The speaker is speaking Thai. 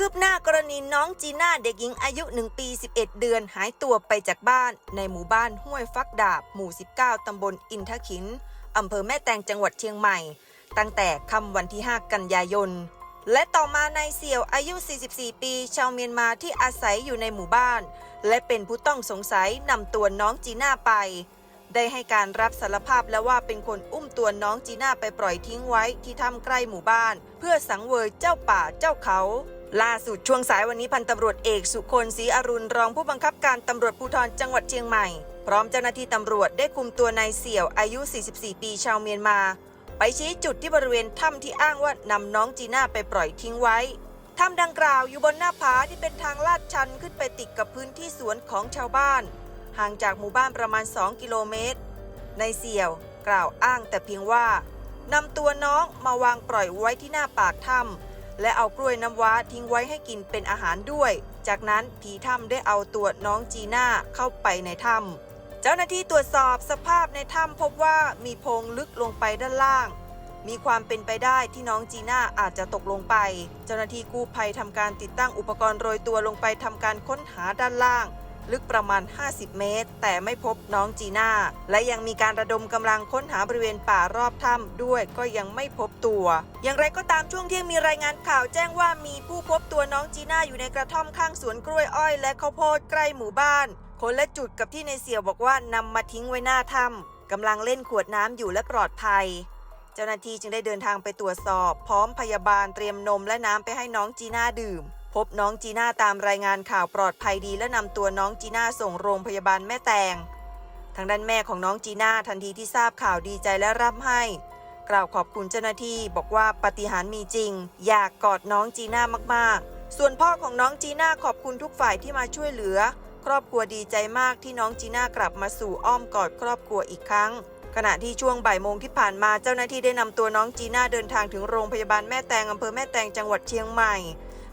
คืบหน้ากรณีน้องจีน่าเด็กหญิงอายุ 1 ปี 11 เดือนหายตัวไปจากบ้าน ในหมู่บ้านห้วยฟักดาบ หมู่ 19 ตำบลอินทขิน อำเภอแม่แตงจังหวัดเชียงใหม่ ตั้งแต่ค่ำวันที่ 5 กันยายน และต่อมานายเสี่ยวอายุ 44 ปี ชาวเมียนมาที่อาศัยอยู่ในหมู่บ้าน และเป็นผู้ต้องสงสัยนำตัวน้องจีน่าไป ได้ให้การรับสารภาพแล้วว่าเป็นคนอุ้มตัวน้องจีน่าไปปล่อยทิ้งไว้ที่ถ้ำใกล้หมู่บ้าน เพื่อสังเวยเจ้าป่าเจ้าเขา ล่าสุดช่วงสายวันนี้พันตำรวจเอกสุคนศรีอรุณรองผู้บังคับการตำรวจภูธรจังหวัดเชียงใหม่ พร้อมเจ้าหน้าที่ตำรวจได้คุมตัวนายเสี่ยวอายุ 44 ปีชาวเมียนมา ไปชี้จุดที่บริเวณถ้ำที่อ้างว่านำน้องจีน่าไปปล่อยทิ้งไว้ถ้ำดังกล่าวอยู่บนหน้าผาที่เป็นทางลาดชันขึ้นไปติดกับพื้นที่สวนของชาวบ้าน ห่างจากหมู่บ้านประมาณ 2 กิโลเมตรในเสี่ยวกล่าวอ้างแต่เพียงว่านำตัวน้องมาวางปล่อยไว้ที่หน้าปากถ้ำ และเอากล้วยน้ำว้าทิ้งไว้ให้กินเป็นอาหารด้วย จากนั้นผีถ้ำได้เอาตัวน้องจีน่าเข้าไปในถ้ำเจ้าหน้าที่ตรวจสอบสภาพในถ้ำพบว่ามีโพรงลึกลงไปด้านล่าง มีความเป็นไปได้ที่น้องจีน่าอาจจะตกลงไป เจ้าหน้าที่กู้ภัยทำการติดตั้งอุปกรณ์โรยตัวลงไปทำการค้นหาด้านล่าง ลึกประมาณ 50 เมตร แต่ไม่พบน้องจีน่า และยังมีการระดมกำลังค้นหาบริเวณป่ารอบถ้ำด้วยก็ยังไม่พบตัว อย่างไรก็ตามช่วงเที่ยงมีรายงานข่าวแจ้งว่ามีผู้พบตัวน้องจีน่าอยู่ในกระท่อมข้างสวนกล้วยอ้อยและข้าวโพดใกล้หมู่บ้าน คนละจุดกับที่ในเสี่ยวบอกว่านำมาทิ้งไว้หน้าถ้ำกำลังเล่นขวดน้ำอยู่และปลอดภัยเจ้าหน้าที่จึงได้เดินทางไปตรวจสอบ พร้อมพยาบาลเตรียมนมและน้ำไปให้น้องจีน่าดื่ม พบน้องจีน่าตามรายงานข่าวปลอดภัยดีและนำตัวน้องจีน่าส่งโรงพยาบาลแม่แตง ทางด้านแม่ของน้องจีน่าทันทีที่ทราบข่าวดีใจและร่ำให้ กล่าวขอบคุณเจ้าหน้าที่บอกว่าปฏิหารมีจริง อยากกอดน้องจีน่ามากๆ ส่วนพ่อของน้องจีน่าขอบคุณทุกฝ่ายที่มาช่วยเหลือ ครอบครัวดีใจมากที่น้องจีน่ากลับมาสู่อ้อมกอดครอบครัวอีกครั้งขณะที่ช่วงบ่ายโมงที่ผ่านมาเจ้าหน้าที่ได้นำตัวน้องจีน่าเดินทางถึงโรงพยาบาลแม่แตงอำเภอแม่แตงจังหวัดเชียงใหม่